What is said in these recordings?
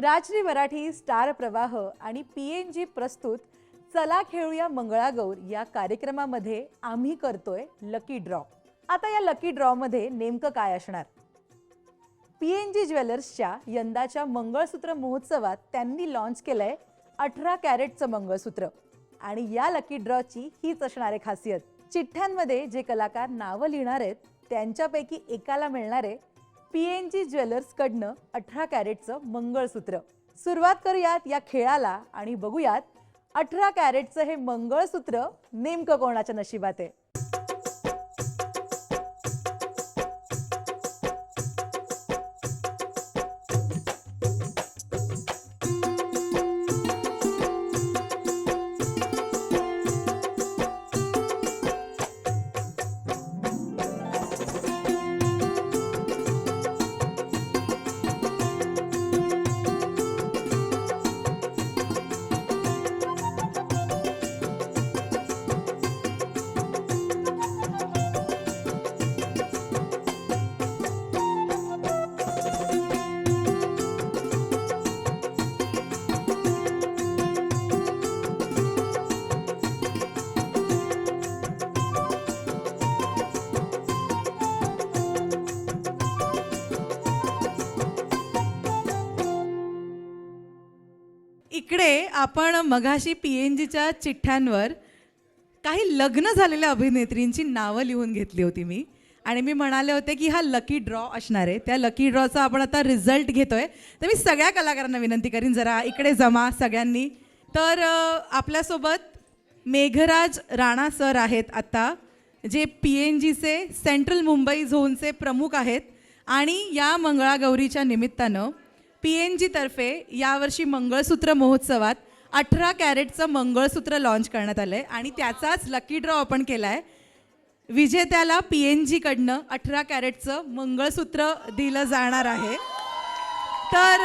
राजनी Marathi star प्रवाह आणि P N G प्रस्तुत चला खेळूया मंगळागौर या कार्यक्रमामध्ये आम्ही करतोय लकी ड्रॉ आता या लकी ड्रॉमध्ये नेमकं काय असणार? पी एन जी ज्वेलर्सच्या यंदाच्या मंगळसूत्र महोत्सवात त्यांनी लॉन्च केलंय अठरा कॅरेटचं मंगळसूत्र. आणि या लकी ड्रॉची हीच असणार आहे खासियत. चिठ्ठ्यांमध्ये जे कलाकार नावं लिहिणार आहेत त्यांच्यापैकी एकाला मिळणारे पी एन जी ज्वेलर्सकडनं अठरा कॅरेटचं मंगळसूत्र. सुरुवात करूयात या खेळाला आणि बघूयात अठरा कॅरेटचं हे मंगळसूत्र नेमकं कोणाच्या नशिबात आहे? इकडे आपण मघाशी पी एन जीच्या चिठ्ठ्यांवर काही लग्न झालेल्या अभिनेत्रींची नावं लिहून घेतली होती मी. आणि मी म्हणाले होते की हा लकी ड्रॉ असणार आहे. त्या लकी ड्रॉचा आपण आता रिझल्ट घेतोय. तर मी सगळ्या कलाकारांना विनंती करीन जरा इकडे जमा सगळ्यांनी. तर आपल्यासोबत मेघराज राणा सर आहेत आत्ता जे पी एन जीचे सेंट्रल मुंबई झोनचे प्रमुख आहेत. आणि या मंगळागौरीच्या निमित्तानं पी एन जीतर्फे यावर्षी मंगळसूत्र महोत्सवात अठरा कॅरेटचं मंगळसूत्र लॉन्च करण्यात आलं आहे आणि त्याचाच लकी ड्रॉ आपण केला आहे विजेत्याला पी एन जीकडनं अठरा कॅरेटचं मंगळसूत्र दिलं जाणार आहे. तर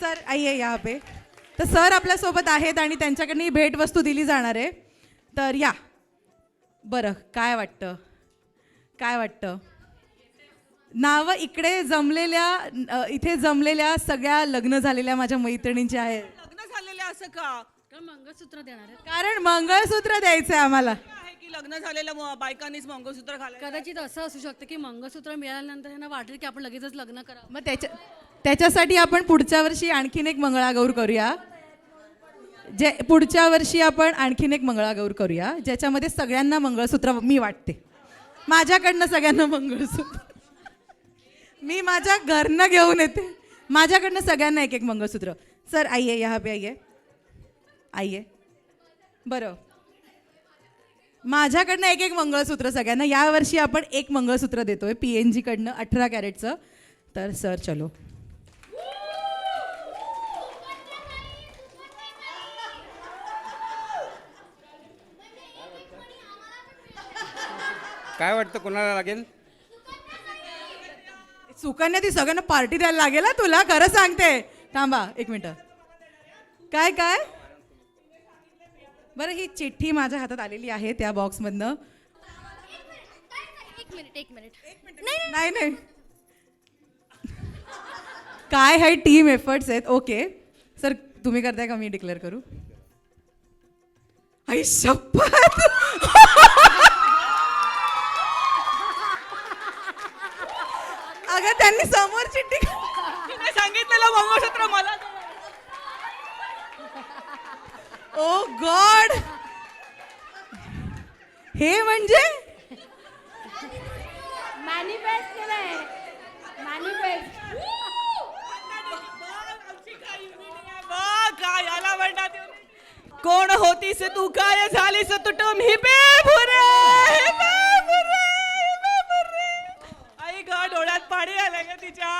सर आहे या पे. तर सर आपल्यासोबत आहेत आणि त्यांच्याकडनं ही भेटवस्तू दिली जाणार आहे. तर या. बरं काय वाटतं? काय वाटतं? नावं इकडे जमलेल्या इथे जमलेल्या सगळ्या लग्न झालेल्या माझ्या मैत्रिणींचे आहेत लग्न झालेलं असं का? का मंगळसूत्र देणार आहेत? कारण मंगळसूत्र द्यायचं आहे आम्हाला आहे की लग्न झालेल्या मु- बायकांनीच मंगळसूत्र घालायचं कदाचित असं असू शकतं की मंगळसूत्र मिळाल्यानंतर त्यांना वाटेल की आपण लगेचच लग्न करावं. मग त्याच्या त्याच्यासाठी आपण पुढच्या वर्षी आणखीन एक मंगळागौर करूया. जे पुढच्या वर्षी आपण आणखीन एक मंगळागौर करूया ज्याच्यामध्ये सगळ्यांना मंगळसूत्र मी वाटते. माझ्याकडनं सगळ्यांना मंगळसूत्र. मी माझ्या घरनं घेऊन येते. माझ्याकडनं सगळ्यांना एक एक मंगळसूत्र. सर आइये या पे आई आहे. बरं. माझ्याकडनं एक एक मंगळसूत्र सगळ्यांना. यावर्षी आपण एक मंगळसूत्र देतोय पी एन जीकडनं अठरा कॅरेटचं. तर सर चलो. काय वाटतं कोणाला लागेल? सुकन्या ती सगळ्यांना पार्टी द्यायला लागेल ना तुला खरं सांगते. थांबा एक मिनटं. काय काय? बरं ही चिठ्ठी माझ्या हातात आलेली आहे त्या बॉक्समधनं. एक मिनिट एक मिनिट नाही नाही. काय हे टीम एफर्ट्स आहेत. ओके सर तुम्ही करताय का मी डिक्लेअर करू? आई शपथ त्यांनी समोर चिठ्ठी सांगितलेलं मंगळसूत्र मला. Oh god! हे म्हणजे? मॅनिफेस्ट केलंय. मॅनिफेस्ट बघ, काय याला म्हणतात. कोण होतीस तू? काय झालीस? तुटून हिबे भुरे पाणी आलं ग तिच्या.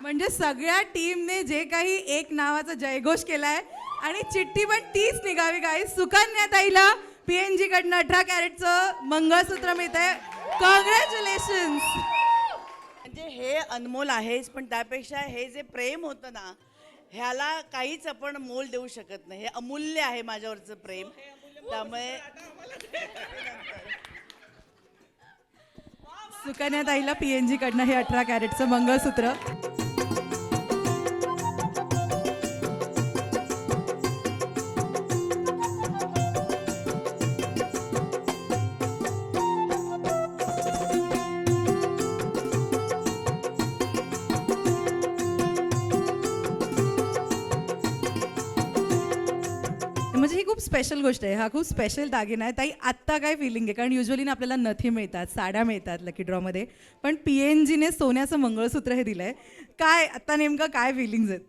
म्हणजे सगळ्या टीमने जे काही एक नावाचा जयघोष केलाय आणि चिठ्ठी पण तीच निघावी काय सुकन्या ताईला पीएनजी कडनं अठरा कॅरेटचं मंगळसूत्र मिळत आहे कॉंग्रॅच्युलेशन म्हणजे हे अनमोल आहेच पण त्यापेक्षा हे जे प्रेम होतं ना ह्याला काहीच आपण मोल देऊ शकत नाही. हे अमूल्य आहे माझ्यावरचं प्रेम. त्यामुळे सुकन्या ताईला पीएनजी कडनं हे अठरा कॅरेटचं मंगळसूत्र. खूप स्पेशल गोष्ट आहे. हा खूप स्पेशल दागिना आहे. ताई आत्ता काय फिलिंग आहे? कारण युजली ना आपल्याला नथी मिळतात साड्या मिळतात लकी ड्रॉमध्ये पण पी एन जीने सोन्याचं मंगळसूत्र हे दिलं आहे काय आत्ता नेमकं काय फिलिंग्स आहेत?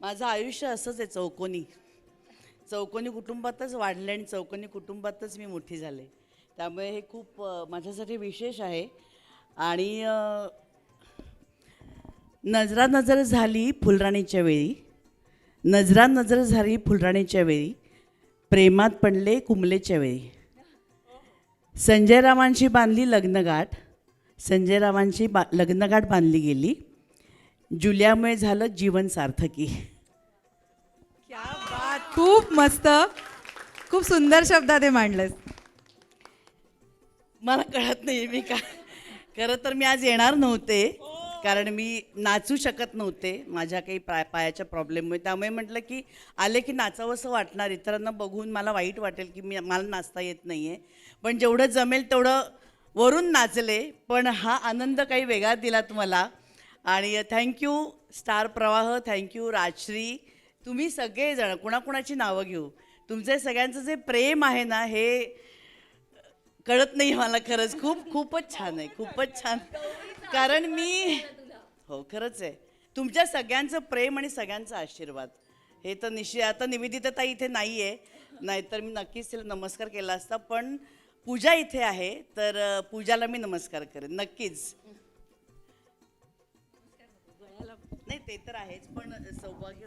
माझं आयुष्य असंच आहे चौकोनी. चौकोनी कुटुंबातच वाढले आणि चौकोनी कुटुंबातच मी मोठी झाले. त्यामुळे हे खूप अ, माझ्यासाठी विशेष आहे. आणि अ, झाली फुलराणीच्या वेळी. नजरा नजर झाली फुलराणीच्या वेळी प्रेमात पडले कुमलेच्या वेळी. संजय रावांची बांधली लग्नगाठ संजय रावांची बा लग्नगाठ बांधली गेली. जुल्यामुळे झालं जीवन सार्थकी. क्या बात! खूप मस्त खूप सुंदर शब्दात हे मांडलंस. मला कळत नाही मी का खरं तर मी आज येणार नव्हते. कारण मी नाचू शकत नव्हते माझ्या काही पाय पायाच्या प्रॉब्लेममुळे त्यामुळे म्हटलं की आले की नाचावंसं वाटणार. इतरांना बघून मला वाईट वाटेल की मी मला नाचता येत नाही आहे पण जेवढं जमेल तेवढं वरून नाचले. पण हा आनंद काही वेगळा दिला तुम्हाला. आणि thank you star Pravah thank you Rajashri तुम्ही सगळेजण कुणाकुणाची नावं घेऊ? तुमचे सगळ्यांचं जे प्रेम आहे ना हे कळत नाही मला खरंच. खूप खूपच छान आहे. खूपच छान. कारण मी हो खरंच आहे. तुमच्या सगळ्यांचं प्रेम आणि सगळ्यांचा आशीर्वाद. हे तर निश्चित आता निवेदिता इथे नाही आहे नाहीतर मी नक्कीच तिला नमस्कार केला असता पण पूजा इथे आहे तर पूजाला मी नमस्कार करेन नक्कीच. नाही ते तर आहेच पण सौभाग्य